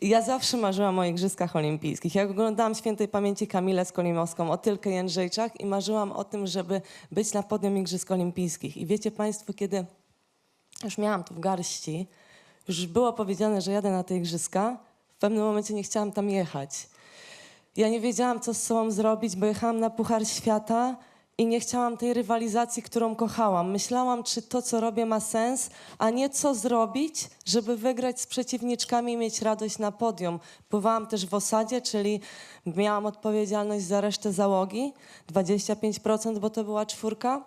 Ja zawsze marzyłam o Igrzyskach Olimpijskich. Jak oglądałam świętej pamięci Kamilę Skolimowską, o Tylkę Jędrzejczak i marzyłam o tym, żeby być na podium Igrzysk Olimpijskich. I wiecie Państwo, kiedy już miałam to w garści, już było powiedziane, że jadę na te Igrzyska, w pewnym momencie nie chciałam tam jechać. Ja nie wiedziałam, co z sobą zrobić, bo jechałam na Puchar Świata i nie chciałam tej rywalizacji, którą kochałam. Myślałam, czy to, co robię, ma sens, a nie co zrobić, żeby wygrać z przeciwniczkami i mieć radość na podium. Pływałam też w osadzie, czyli miałam odpowiedzialność za resztę załogi, 25%, bo to była czwórka.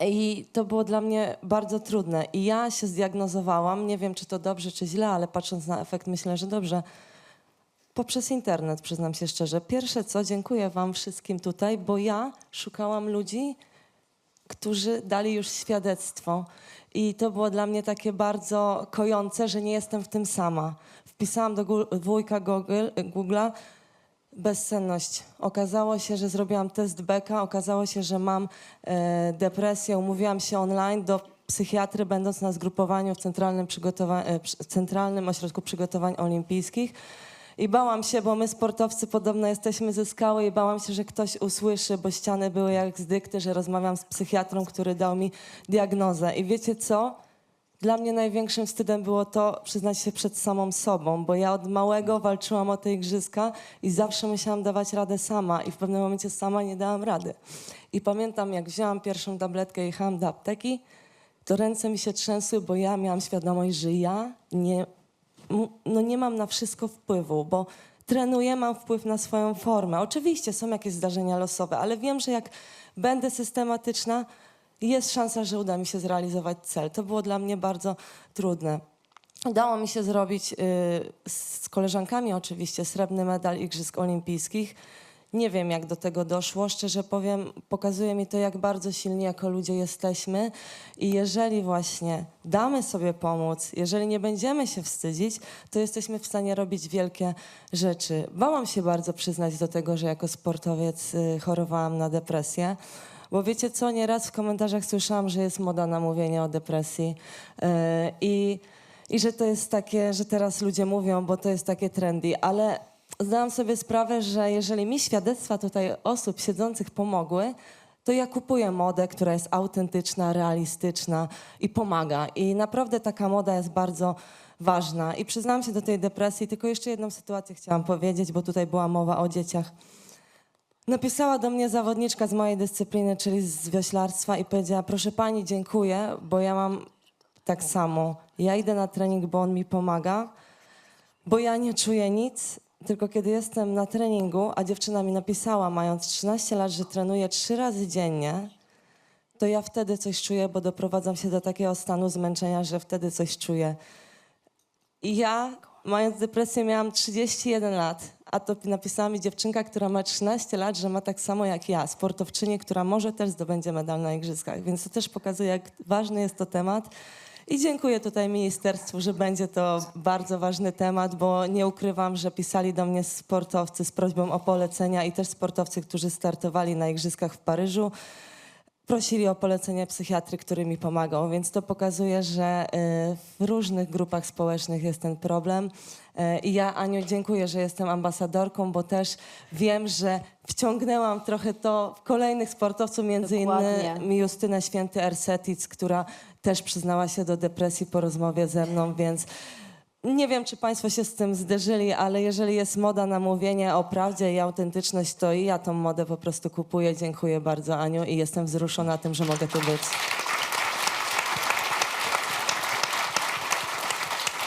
I to było dla mnie bardzo trudne. I ja się zdiagnozowałam, nie wiem, czy to dobrze, czy źle, ale patrząc na efekt, myślę, że dobrze poprzez internet, przyznam się szczerze. Pierwsze co, dziękuję Wam wszystkim tutaj, bo ja szukałam ludzi, którzy dali już świadectwo. I to było dla mnie takie bardzo kojące, że nie jestem w tym sama. Wpisałam do Google, Google'a bezsenność. Okazało się, że zrobiłam test beka, okazało się, że mam e, depresję, umówiłam się online do psychiatry, będąc na zgrupowaniu w Centralnym, Przygotowa- e, Centralnym Ośrodku Przygotowań Olimpijskich. I bałam się, bo my sportowcy podobno jesteśmy ze skały i bałam się, że ktoś usłyszy, bo ściany były jak z dykty, że rozmawiam z psychiatrą, który dał mi diagnozę. I wiecie co? Dla mnie największym wstydem było to przyznać się przed samą sobą, bo ja od małego walczyłam o te igrzyska i zawsze musiałam dawać radę sama i w pewnym momencie sama nie dałam rady. I pamiętam, jak wzięłam pierwszą tabletkę i jechałam do apteki, to ręce mi się trzęsły, bo ja miałam świadomość, że ja nie, no nie mam na wszystko wpływu, bo trenuję, mam wpływ na swoją formę. Oczywiście są jakieś zdarzenia losowe, ale wiem, że jak będę systematyczna, jest szansa, że uda mi się zrealizować cel. To było dla mnie bardzo trudne. Udało mi się zrobić y, z koleżankami oczywiście srebrny medal Igrzysk Olimpijskich. Nie wiem, jak do tego doszło. Szczerze powiem, pokazuje mi to, jak bardzo silni jako ludzie jesteśmy. I jeżeli właśnie damy sobie pomóc, jeżeli nie będziemy się wstydzić, to jesteśmy w stanie robić wielkie rzeczy. Bałam się bardzo przyznać do tego, że jako sportowiec y, chorowałam na depresję. Bo wiecie co, nieraz w komentarzach słyszałam, że jest moda na mówienie o depresji yy, i, i że to jest takie, że teraz ludzie mówią, bo to jest takie trendy, ale zdałam sobie sprawę, że jeżeli mi świadectwa tutaj osób siedzących pomogły, to ja kupuję modę, która jest autentyczna, realistyczna i pomaga. I naprawdę taka moda jest bardzo ważna. I przyznałam się do tej depresji, tylko jeszcze jedną sytuację chciałam powiedzieć, bo tutaj była mowa o dzieciach. Napisała do mnie zawodniczka z mojej dyscypliny, czyli z wioślarstwa i powiedziała, proszę pani, dziękuję, bo ja mam tak samo. Ja idę na trening, bo on mi pomaga, bo ja nie czuję nic, tylko kiedy jestem na treningu, a dziewczyna mi napisała, mając 13 lat, że trenuje trzy razy dziennie, to ja wtedy coś czuję, bo doprowadzam się do takiego stanu zmęczenia, że wtedy coś czuję. I ja, mając depresję, miałam 31 lat, a to napisała mi dziewczynka, która ma 13 lat, że ma tak samo jak ja, sportowczyni, która może też zdobędzie medal na igrzyskach. Więc to też pokazuje, jak ważny jest to temat. I dziękuję tutaj ministerstwu, że będzie to bardzo ważny temat, bo nie ukrywam, że pisali do mnie sportowcy z prośbą o polecenia i też sportowcy, którzy startowali na igrzyskach w Paryżu prosili o polecenie psychiatry, który mi pomagał, więc to pokazuje, że y, w różnych grupach społecznych jest ten problem. Y, I ja, Aniu, dziękuję, że jestem ambasadorką, bo też wiem, że wciągnęłam trochę to w kolejnych sportowców, między Dokładnie. innymi Justynę Święty-Ersetic, która też przyznała się do depresji po rozmowie ze mną, więc nie wiem, czy Państwo się z tym zderzyli, ale jeżeli jest moda na mówienie o prawdzie i autentyczność, to i ja tą modę po prostu kupuję. Dziękuję bardzo, Aniu, i jestem wzruszona tym, że mogę tu być.